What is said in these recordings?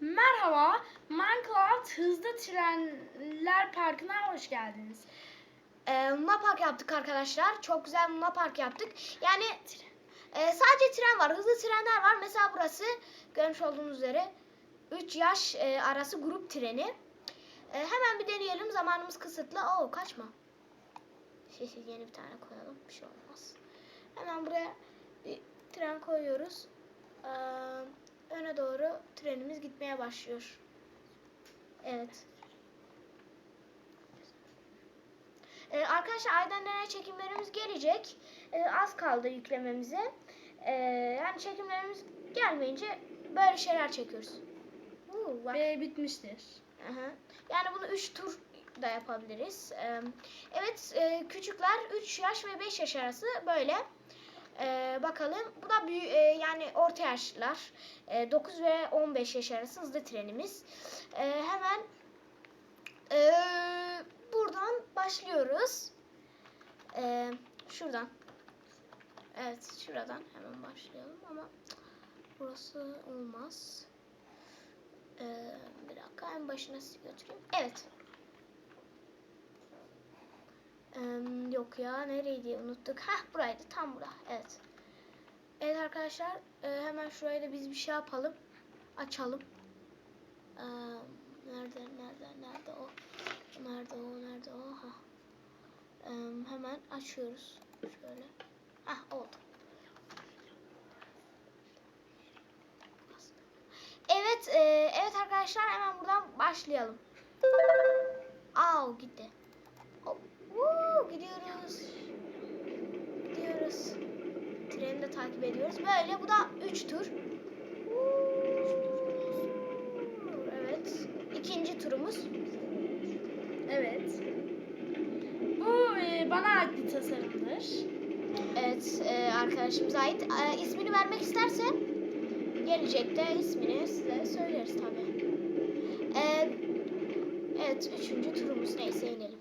Merhaba, Minecraft Hızlı Trenler Parkı'na hoş geldiniz. Ee, Luna Park yaptık arkadaşlar. Çok güzel Luna Park yaptık. Yani e, sadece tren var. Hızlı trenler var. Mesela burası görmüş olduğunuz üzere 3 yaş e, arası grup treni. E, hemen bir deneyelim. Zamanımız kısıtlı. Oo kaçma. Şey, yeni bir tane koyalım. Bir şey olmaz. Hemen buraya bir tren koyuyoruz. Ee, öne doğru trenimiz gitmeye başlıyor. Evet. Ee, arkadaşlar Aydan Deney çekimlerimiz gelecek. Ee, az kaldı yüklememize. Ee, yani çekimlerimiz gelmeyince böyle şeyler çekiyoruz. Uuu, bak. Ve bitmiştir. Aha. Yani bunu 3 tur da yapabiliriz. Ee, evet e, küçükler 3 yaş ve 5 yaş arası böyle. Ee, bakalım. Bu da büyük yani orta yaşlılar. Ee, 9 ve 15 yaş arası hızlı trenimiz. Ee, hemen ee, buradan başlıyoruz. Ee, şuradan. Evet şuradan hemen başlayalım ama burası olmaz. Ee, bir dakika en başına sizi götüreyim. Evet. Yok ya nereydi unuttuk. Heh buraydı tam bura. Evet. Evet arkadaşlar e, hemen şurayı da biz bir şey yapalım. Açalım. Ee, nerede nerede nerede o? Nerede o nerede o? Ha. Ee, hemen açıyoruz. Şöyle. Hah oldu. Evet, e, evet arkadaşlar hemen buradan başlayalım. Au gitti. Hop, woo, gidiyoruz. Gidiyoruz. Treni de takip ediyoruz. Böyle bu da 3 tur. Evet. İkinci turumuz. Evet. Bu e, bana ait bir tasarımdır. Evet, e, arkadaşımıza ait. E, ismini vermek isterse gelecekte ismini size söyleriz tabii. E, evet, üçüncü turumuz neyse inelim.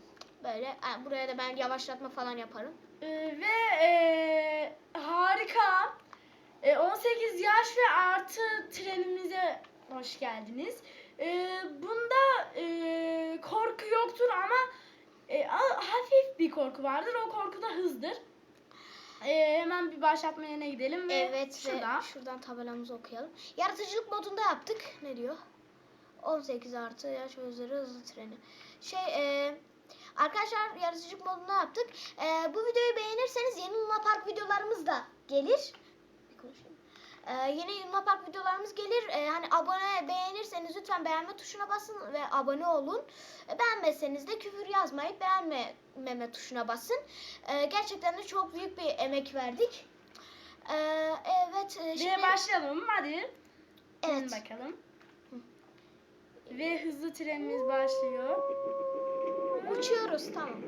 Böyle, buraya da ben yavaşlatma falan yaparım. E, ve e, harika. E, 18 yaş ve artı trenimize hoş geldiniz. E, bunda e, korku yoktur ama e, hafif bir korku vardır. O korku da hızdır. E, hemen bir başlatma yerine gidelim ve Evet şurada. ve şuradan tabelamızı okuyalım. Yaratıcılık modunda yaptık. Ne diyor? 18 artı yaş ve üzeri hızlı treni. Şey e, arkadaşlar yaratıcılık modunda yaptık. E, bu videoyu beğenirseniz yeni Luna Park videolarımız da gelir. Bir konuşayım. E, yeni Luna Park videolarımız gelir. E, hani abone beğenirseniz lütfen beğenme tuşuna basın ve abone olun. E, beğenmezseniz de küfür yazmayıp beğenmeme tuşuna basın. E, gerçekten de çok büyük bir emek verdik. E, evet. e, şimdi, başlayalım hadi. evet. Bakalım. Ve hızlı trenimiz başlıyor. Uçuyoruz tamam.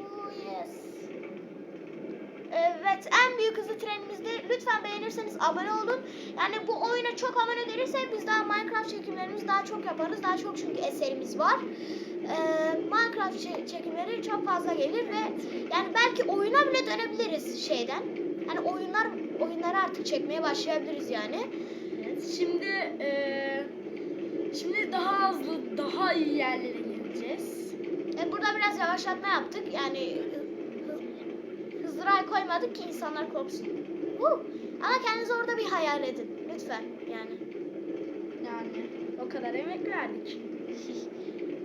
Oh. Evet en büyük hızlı trenimizde lütfen beğenirseniz abone olun. Yani bu oyuna çok abone gelirse biz daha Minecraft çekimlerimizi daha çok yaparız. Daha çok çünkü eserimiz var. Ee, Minecraft çe- çekimleri çok fazla gelir ve yani belki oyuna bile dönebiliriz şeyden. Yani oyunlar oyunları artık çekmeye başlayabiliriz yani. Evet, şimdi eee, şimdi daha hızlı, daha iyi yerlere gideceğiz. E, burada biraz yavaşlatma yaptık. Yani hı- hızlı ray koymadık ki insanlar korksun. Huh! Ama kendinizi orada bir hayal edin. Lütfen yani. Yani o kadar emek verdik.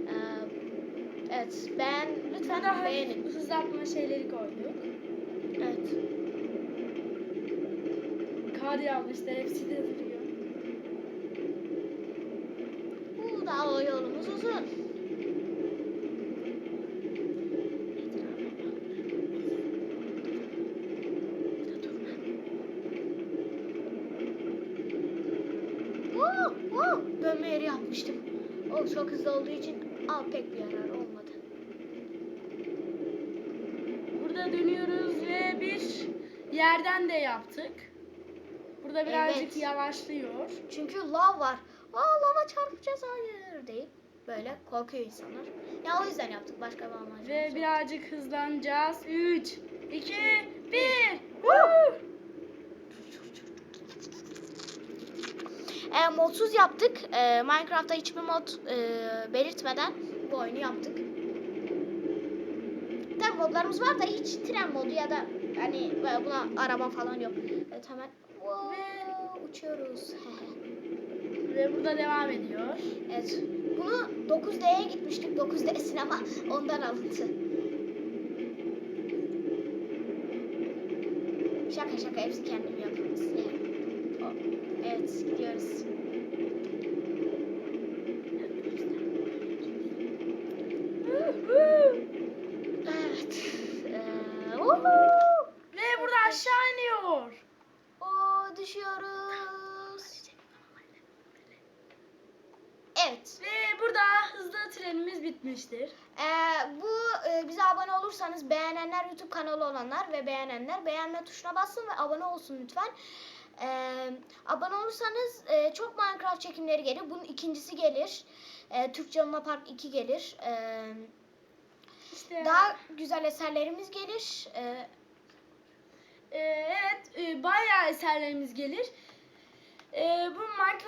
Ee, evet ben lütfen Burada beğenin. hızlatma şeyleri koyduk. Evet. Kar yağmışlar, hepsi de duruyor. Bu daha o yolumuz uzun. Oo, oo, dönme yeri yapmıştım. O çok hızlı olduğu için al pek bir yarar olmadı. Burada dönüyoruz ve bir yerden de yaptık. Burada birazcık Evet. yavaşlıyor. Çünkü lav var. Aa lava çarpacağız hayır deyip böyle korkuyor insanlar. Ya o yüzden yaptık başka bir amacımız Ve birazcık hızlanacağız. 3, 2, 1. E, modsuz yaptık. E, Minecraft'ta hiçbir mod e, belirtmeden bu oyunu yaptık. Tabii modlarımız var da hiç tren modu ya da hani buna araba falan yok. Evet hemen Wow, uçuyoruz. Ve burada devam ediyor. evet. Bunu 9D'ye gitmiştik. 9D sinema ondan alıntı. Şaka şaka hepsi kendim yapıyoruz. Yani. Evet gidiyoruz. Evet. Ee! Ve burada aşağı iniyor. Oo, düşüyoruz. Evet. Ve burada hızlı trenimiz bitmiştir. Ee, bu e, bize abone olursanız beğenenler YouTube kanalı olanlar ve beğenenler beğenme tuşuna bassın ve abone olsun lütfen. Ee, abone olursanız e, çok Minecraft çekimleri gelir. Bunun ikincisi gelir. Ee, Türkçe Luna Park 2 gelir. Ee, İşte daha güzel eserlerimiz gelir. E, evet e, bayağı eserlerimiz gelir. E, bu Minecraft